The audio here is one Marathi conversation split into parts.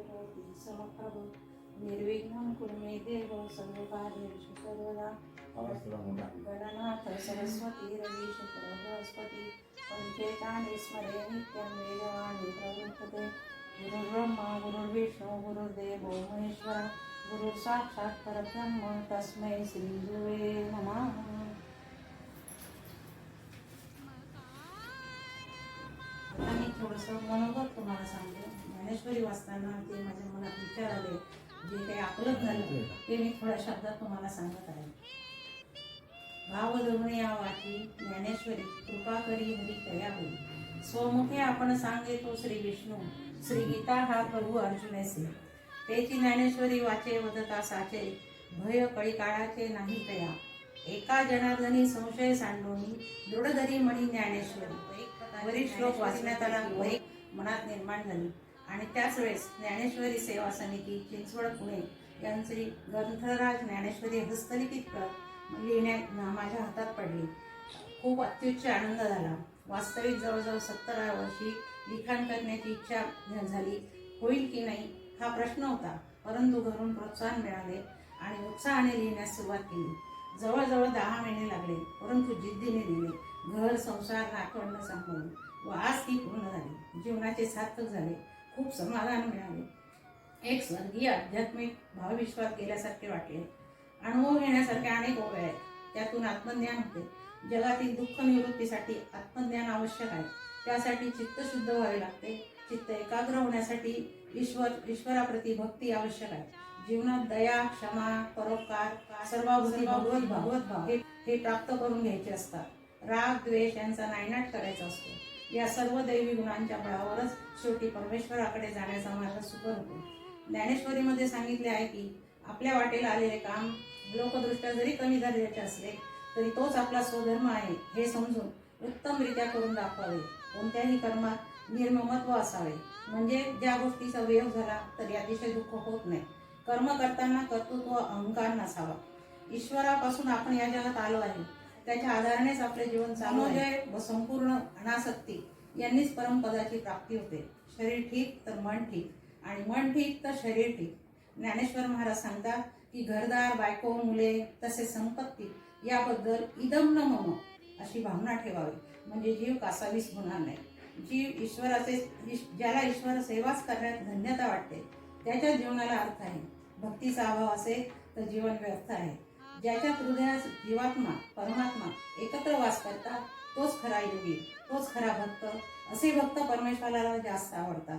सूर्यकोटि समप्रभ निर्विघ्नं कुरु मे देव सर्वकार्येषु सर्वदा। गणनाथ सरस्वती रवी शुक्र बृहस्पती पंचेतानि स्मरे नित्यं वेदवाणी प्रवर्तते गुरुर्ब्रह्मा गुरुर्विष्णू गुरुर्देवो महेश्वर गुरु साक्षात् परब्रह्म तस्मै श्री गुरुवे नमः मी थोडंसं मनोगत तुम्हाला सांगते. ज्ञानेश्वरी वाचताना ते माझ्या मनात विचार आले. जे काही आपलं झालं ते मी थोड्या शब्दात तुम्हाला सांगत आहे. भाव धरून या वाची ज्ञानेश्वरी कृपा करी हरी तया होई. स्वमुखे आपण सांगे तो श्री विष्णू श्री गीता हा प्रभू अर्जुनेसे. तेची ज्ञानेश्वरी वाचे वदता साचे. भय कळी काळाचे नाही तया. एका जनार्दनी संशय सांडोनी दृढधरी मणी ज्ञानेश्वरी. वरील श्लोक वाचण्यात आला मनात निर्माण झाली. आणि त्याच वेळेस ज्ञानेश्वरी सेवा समिती चिंचवड पुणे यांची ग्रंथराज ज्ञानेश्वरी हस्तलिखित लिहिण्यात माझ्या हातात पडली. खूप अत्युच्च आनंद झाला. वास्तविक जवळजवळ सत्तरा वर्षी लिखाण करण्याची इच्छा झाली. होईल की नाही हा प्रश्न होता. परंतु घरून प्रोत्साहन मिळाले आणि उत्साहाने लिहिण्यास सुरुवात केली. जवळजवळ दहा महिने लागले परंतु जिद्दीने लिहिले. घर संसार नातवंड संपवलं व आज ती पूर्ण झाली. जीवनाचे सार्थक झाले. खूप समाधान मिळाले. एक स्वर्गीय आध्यात्मिक भावविश्वात गेल्यासारखे वाटले. अनुभव घेण्यासारख्या अनेक ओव्या आहेत. त्यातून आत्मज्ञान होते. जगातील दुःख निवृत्तीसाठी आत्मज्ञान आवश्यक आहे. त्यासाठी चित्त शुद्ध व्हावे लागते. चित्त एकाग्र होण्यासाठी ईश्वर ईश्वराप्रती भक्ती आवश्यक आहे. जीवनात दया क्षमा परोपकार सर्वाभूती भगवत भगवत भाव हे प्राप्त करून घ्यायचे असतात. राग द्वेष यांचा नायनाट करायचा असतो. या सर्व दैवी गुणांच्या बळावरच शेवटी परमेश्वराकडे जाण्याचा मार्ग सुकर होतो ज्ञानेश्वरीमध्ये सांगितले आहे की आपल्या वाटेला आलेले काम लोकदृष्ट्या जरी कमी दर्जाचे असले तरी तोच आपला स्वधर्म आहे हे समजून उत्तमरित्या करून दाखवावे. कोणत्याही कर्मात निर्ममत्व असावे. म्हणजे ज्या गोष्टीचा वेव झाला तरी अतिशय दुःख होत नाही. कर्म करताना कर्तृत्व अहंकार नसावा. ईश्वरापासून आपण या जगात आलो आहे. त्याच्या आधारानेच आपले जीवन चालू आहे व संपूर्ण अनासक्ती यांनीच परमपदाची प्राप्ती होते. शरीर ठीक तर मन ठीक. आणि मन ठीक तर शरीर ठीक. ज्ञानेश्वर महाराज सांगतात की घरदार बायको मुले तसेच संपत्ती याबद्दल इदम न मम अशी भावना ठेवावी. म्हणजे जीव कासावीस होणार नाही. जीव ईश्वराचे ईश- ज्याला ईश्वर सेवाच करण्यात धन्यता वाटते त्याच्या जीवनाला अर्थ आहे. भक्तीचा अभाव असेल तर जीवन व्यर्थ आहे. ज्याच्या हृदयात जीवात्मा परमात्मा एकत्र वास करतात तोच खरा योगी तोच खरा भक्त असे भक्त परमेश्वराला जास्त आवडतात.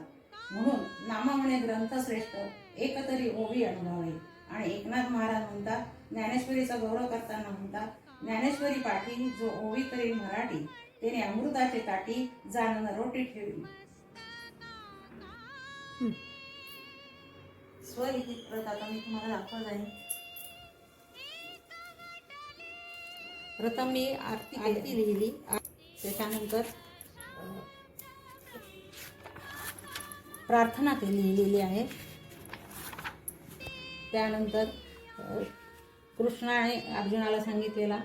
म्हणून नामामुळे ग्रंथ श्रेष्ठ एकतरी ओवी अनुभवावे आणि एकनाथ महाराज म्हणतात ज्ञानेश्वरीचा गौरव करताना म्हणतात ज्ञानेश्वरी पाठी जो ओवी करील मराठी त्याने अमृताचे ताटी जाणून रोटी ठेवली. आता मी तुम्हाला दाखवत आहे. प्रथम मी आरती आरती लिहिली. त्याच्यानंतर प्रार्थना केली लिहिलेली आहे. त्यानंतर कृष्णाने अर्जुनाला सांगितलेला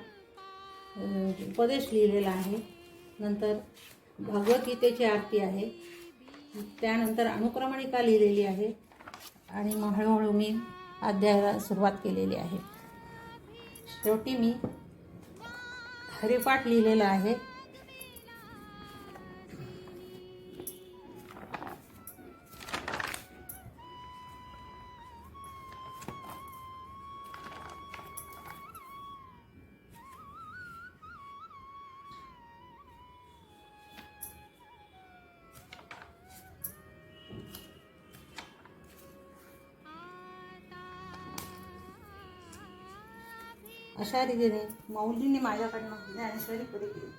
उपदेश लिहिलेला आहे. नंतर भगवद्गीतेची आरती आहे. त्यानंतर अनुक्रमणिका लिहिलेली आहे आणि मग हळूहळू मी अध्यायाला सुरुवात केलेली आहे. शेवटी मी हरिपाठ लिहिलेला आहे. अशा रीतीने माऊलीने माझ्याकडनं ज्ञानेश्वरी पुढे केली